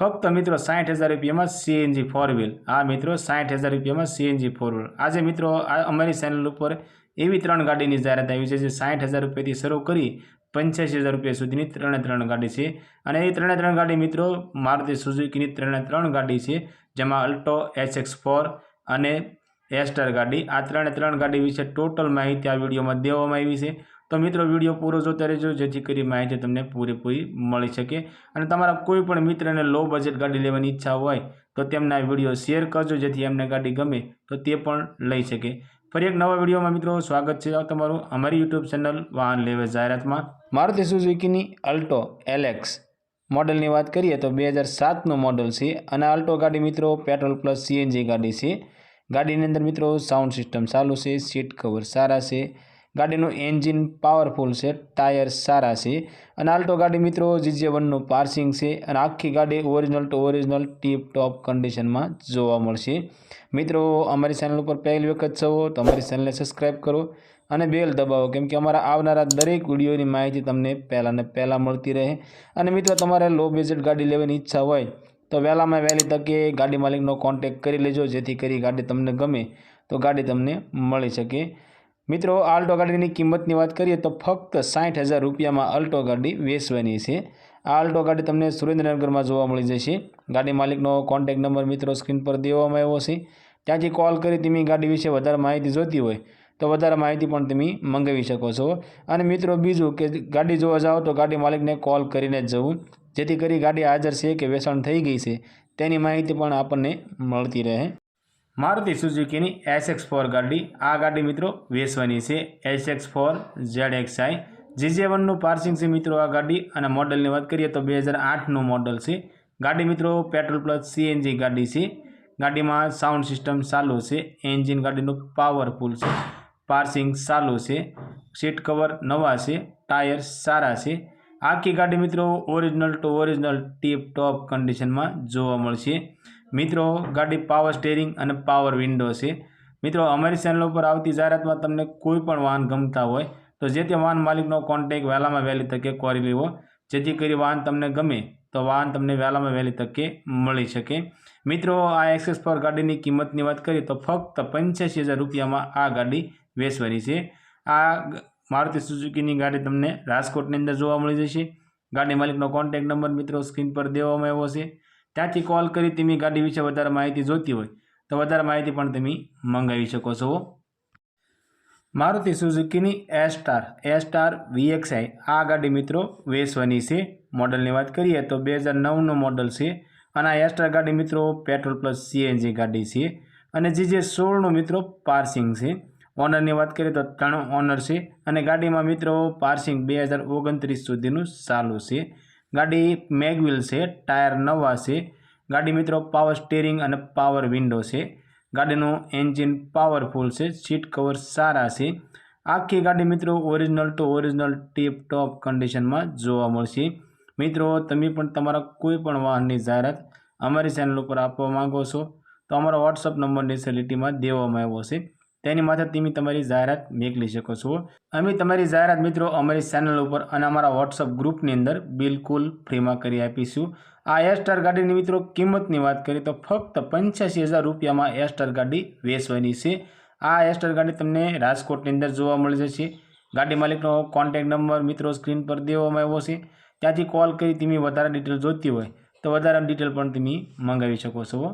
ફક્ત મિત્રો સાઠ હજાર રૂપિયામાં સીએનજી ફોર વ્હીલ આ મિત્રો સાઠ હજાર રૂપિયામાં સીએનજી ફોર વ્હીલ આજે મિત્રો, આ અમારી ચેનલ ઉપર એવી ત્રણ ગાડીની જાહેરાત આવી છે જે સાઠ હજાર રૂપિયાથી શરૂ કરી પંચ્યાસી હજાર રૂપિયા સુધીની ત્રણે ત્રણ ગાડી છે. અને એ ત્રણે ત્રણ ગાડી મિત્રો મારુતિ સુઝુકીની ત્રણે ત્રણ ગાડી છે, જેમાં અલ્ટો, એસએક્સ ફોર અને એસ્ટર ગાડી. આ ત્રણે ત્રણ ગાડી વિશે ટોટલ માહિતી આ વિડીયોમાં દેવામાં આવી છે. તો મિત્રો વીડિયો પૂરો જોતા રહેજો જેથી કરી માહિતી તમને પૂરેપૂરી મળી શકે અને તમારા કોઈ પણ મિત્રને લો બજેટ ગાડી લેવાની ઈચ્છા હોય તો તેમના વીડિયો શેર કરજો જેથી એમને ગાડી ગમે તો તે પણ લઈ શકે. ફરી એક નવા વિડીયોમાં મિત્રો સ્વાગત છે તમારું અમારી યુટ્યુબ ચેનલ વાહન લેવે જાહેરાતમાં. મારુતિ સુઝુકીની અલ્ટો એલેક્સ મોડલની વાત કરીએ તો બે હજાર સાતનું મોડલ છે અને અલ્ટો ગાડી મિત્રો પેટ્રોલ પ્લસ સીએનજી ગાડી છે. ગાડીની અંદર મિત્રો સાઉન્ડ સિસ્ટમ ચાલુ છે, સીટ કવર સારા છે ગાડીનું એન્જિન પાવરફુલ છે ટાયર સારા છે. અને આલ્ટો ગાડી મિત્રો, જીજે વનનું પાર્સિંગ છે અને આખી ગાડી original to original tip top કન્ડિશનમાં જોવા મળશે. મિત્રો, અમારી ચેનલ ઉપર પહેલી વખત છો તો અમારી ચેનલને સબસ્ક્રાઈબ કરો અને બેલ દબાવો, કેમ કે અમારા આવનારા દરેક વિડીયોની માહિતી તમને પહેલાં ને પહેલાં મળતી રહે. અને મિત્રો, તમારે લો બજેટ ગાડી લેવાની ઈચ્છા હોય તો વહેલામાં વહેલી તકે ગાડી માલિકનો કોન્ટેક કરી લેજો, જેથી કરી ગાડી તમને ગમે તો ગાડી તમને મળી શકે. મિત્રો, આલ્ટો ગાડીની કિંમતની વાત કરીએ તો ફક્ત સાઠ હજાર રૂપિયામાં અલ્ટો ગાડી વેચવાની છે. આ આલ્ટો ગાડી તમને સુરેન્દ્રનગરમાં જોવા મળી જશે. ગાડી માલિકનો કોન્ટેક નંબર મિત્રો સ્ક્રીન પર દેવામાં આવ્યો છે. ત્યાંથી કોલ કરી તમે ગાડી વિશે વધારે માહિતી જોતી હોય તો વધારે માહિતી પણ તમે મંગાવી શકો છો. અને મિત્રો, બીજું કે ગાડી જોવા જાઓ તો ગાડી માલિકને કોલ કરીને જ જવું. જેથી કરી ગાડી હાજર છે કે વેચાણ થઈ ગઈ છે તેની માહિતી પણ આપણને મળતી રહે. મારુતિ સુઝુકીની એસ એક્સ ફોર ગાડી. આ ગાડી મિત્રો વેસવાની છે. S X four Z X I G J વનનું passing છે મિત્રો આ ગાડી. અને મોડલની વાત કરીએ તો બે હજાર આઠનું મોડલ છે. ગાડી મિત્રો પેટ્રોલ પ્લસ સીએનજી ગાડી છે. ગાડીમાં સાઉન્ડ સિસ્ટમ ચાલુ છે. એન્જિન ગાડીનું પાવરફુલ છે. પાર્સિંગ ચાલુ છે. સીટ કવર નવા છે. ટાયર સારા છે. આખી ગાડી મિત્રો original to original tip top કન્ડિશનમાં જોવા મળશે. મિત્રો, ગાડી પાવર સ્ટેરિંગ અને પાવર વિન્ડો છે. મિત્રો, અમારી ચેનલ ઉપર આવતી જાહેરાતમાં તમને કોઈ પણ વાહન ગમતા હોય, તો જે તે વાહન માલિકનો કોન્ટેક વહેલામાં વહેલી તકે કરી લેવો. જેથી કરી વાહન તમને ગમે, તો વાહન તમને વહેલામાં વહેલી તકે મળી શકે. મિત્રો, આ એક્સેસ પર ગાડીની કિંમતની વાત કરીએ, તો ફક્ત પંચ્યાસી હજાર રૂપિયામાં આ ગાડી વેચવાની છે. આ મારુતિ સુઝુકીની ગાડી તમને રાજકોટની અંદર જોવા મળી જશે. ગાડી માલિકનો કોન્ટેક નંબર મિત્રો સ્ક્રીન પર દેવામાં આવ્યો છે. ત્યાંથી કોલ કરી તમે ગાડી વિશે વધારે માહિતી જોઈતી હોય, તો વધારે માહિતી પણ તમે મંગાવી શકો છો. Maruti સુઝુકીની A star A star V X I આ ગાડી મિત્રો વેસવાની છે. મોડલની વાત કરીએ તો બે હજાર નવનું મોડલ છે. અને આ એ સ્ટાર ગાડી મિત્રો પેટ્રોલ પ્લસ સીએનજી ગાડી છે. અને જે જે સોળનું મિત્રો પાર્સિંગ છે. ઓનરની વાત કરીએ તો ત્રણ ઓનર છે. અને ગાડીમાં મિત્રો પાર્સિંગ બે હજાર ઓગણત્રીસ સુધીનું ચાલુ છે. ગાડી મેગવિલ છે, ટાયર નવા છે, ગાડી મિત્રો પાવર સ્ટેરિંગ અને પાવર વિન્ડો છે. ગાડીનું એન્જિન પાવરફુલ છે સીટ કવર સારા છે. આખી ગાડી મિત્રો original to original tip top કન્ડિશનમાં જોવા મળશે. મિત્રો, તમે પણ તમારા કોઈ પણ વાહનની જાહેરાત અમારી ચેનલ ઉપર આપવા માંગો છો, તો અમારો વોટ્સઅપ નંબરની ફેસિલિટીમાં દેવામાં આવ્યો છે. તેની માથે તમે તમારી જાહેરાત મેકલી શકો છો. અમે તમારી જાહેરાત મિત્રો અમારી ચેનલ ઉપર અને અમારા વોટ્સઅપ ગ્રુપની અંદર બિલકુલ ફ્રીમાં કરી આપીશું. આ એસ્ટાર ગાડીની મિત્રો કિંમતની વાત કરીએ તો ફક્ત પંચ્યાસી હજાર રૂપિયામાં એસ્ટાર ગાડી વેચવાની છે. આ એસ્ટાર ગાડી તમને રાજકોટની અંદર જોવા મળી જશે. ગાડી માલિકનો કોન્ટેક નંબર મિત્રો સ્ક્રીન પર દેવામાં આવ્યો છે. ત્યાંથી કોલ કરી, તમે વધારે ડિટેલ જોઈતી હોય તો વધારે ડિટેલ પણ તમે મંગાવી શકો છો.